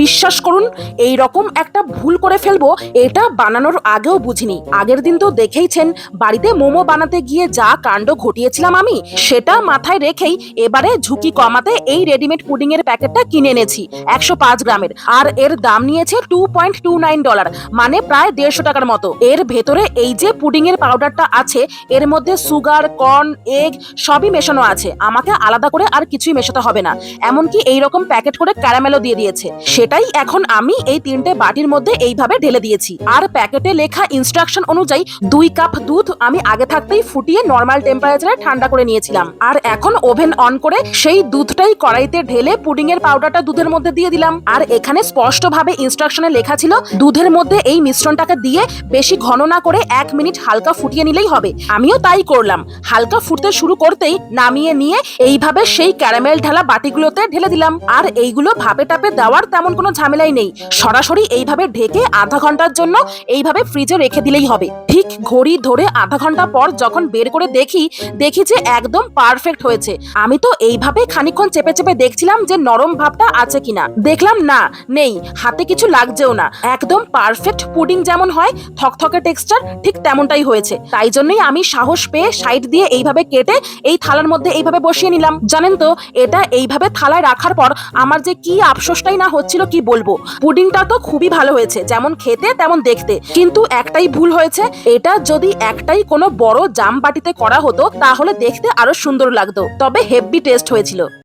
বিশ্বাস করুন এই রকম একটা ভুল করে ফেলব, এটা বানানোর আগেও বুঝিনি। আগের দিন তো দেখেইছেন, বাড়িতে মোমো বানাতে গিয়ে যা কাণ্ড ঘটিয়েছিলাম আমি, সেটা মাথায় রেখেই এবারে ঝুঁকি কমাতে এই রেডিমেড পুডিং এর প্যাকেটটা কিনে এনেছি, একশো পাঁচ গ্রামের। আর এর দাম নিয়েছে two point two nine dollar মানে প্রায় দেড়শো টাকার মতো। এর ভেতরে এই যে পুডিং এর পাউডারটা আছে, এর মধ্যে সুগার, কর্ন, এগ, সবই মেশানো আছে। আমাকে আলাদা করে আর কিছুই মেশাতে হবে না। এমনকি এই রকম প্যাকেট করে ক্যারামেলও দিয়ে দিয়েছে। সেটাই এখন আমি এই তিনটে বাটির মধ্যে এইভাবে ঢেলে দিয়েছি। আর প্যাকেটে লেখা ইনস্ট্রাকশন অনুযায়ী দুই কাপ দুধ আমি আগে থাকতেই ফুটিয়ে নর্মাল টেম্পারেচারে ঠান্ডা করে নিয়েছিলাম। আর এখন ওভেন অন করে সেই দুধটাই কড়াইতে ঢেলে পুডিং এর পাউডারটা দুধের মধ্যে দিয়ে দিলাম। আর এখানে স্পষ্টভাবে ইনস্ট্রাকশনে লেখা ছিল, দুধের মধ্যে এই মিশ্রণটাকে দিয়ে বেশি ঘন না করে এক মিনিট হালকা ফুটিয়ে নিলেই হবে। আমিও তাই করলাম। হালকা ফুটতে শুরু করতেই নামিয়ে নিয়ে এইভাবে সেই ক্যারামেল ঢালা বাটিগুলোতে ঢেলে দিলাম। আর এইগুলো ভাপে টাপে দেওয়ার তেমন কোনো ঝামেলাই নেই। সরাসরি এইভাবে ঢেকে আধা ঘণ্টার জন্য এইভাবে ফ্রিজে রেখে দিলেই হবে। ঠিক ঘড়ি ধরে আধা ঘণ্টা পর যখন বের করে দেখি দেখি যে একদম পারফেক্ট হয়েছে। আমি তো এইভাবে খানিকক্ষণ চেপে চেপে দেখছিলাম যে নরম ভাবটা আছে কিনা। দেখলাম না, নেই, হাতে কিছু লাগছেও না। একদম পারফেক্ট পুডিং যেমন হয়, থকথকে টেক্সচার ঠিক তেমনটাই হয়েছে। তাই জন্যই আমি সাহস পেয়ে সাইড দিয়ে এইভাবে কেটে এই থালার মধ্যে এইভাবে বসিয়ে নিলাম। জানেন তো, এটা এইভাবে থালায় রাখার পর আমার যে কি আফসোসটাই না হচ্ছিল কি বলব? পুডিংটা তো খুবই ভালো হয়েছে, যেমন খেতে তেমন দেখতে। কিন্তু একটাই ভুল হয়েছে, এটা যদি একটাই কোনো বড় জাম বাটিতে করা হতো, তাহলে দেখতে আরও সুন্দর লাগতো। তবে হেভি টেস্ট হয়েছিল।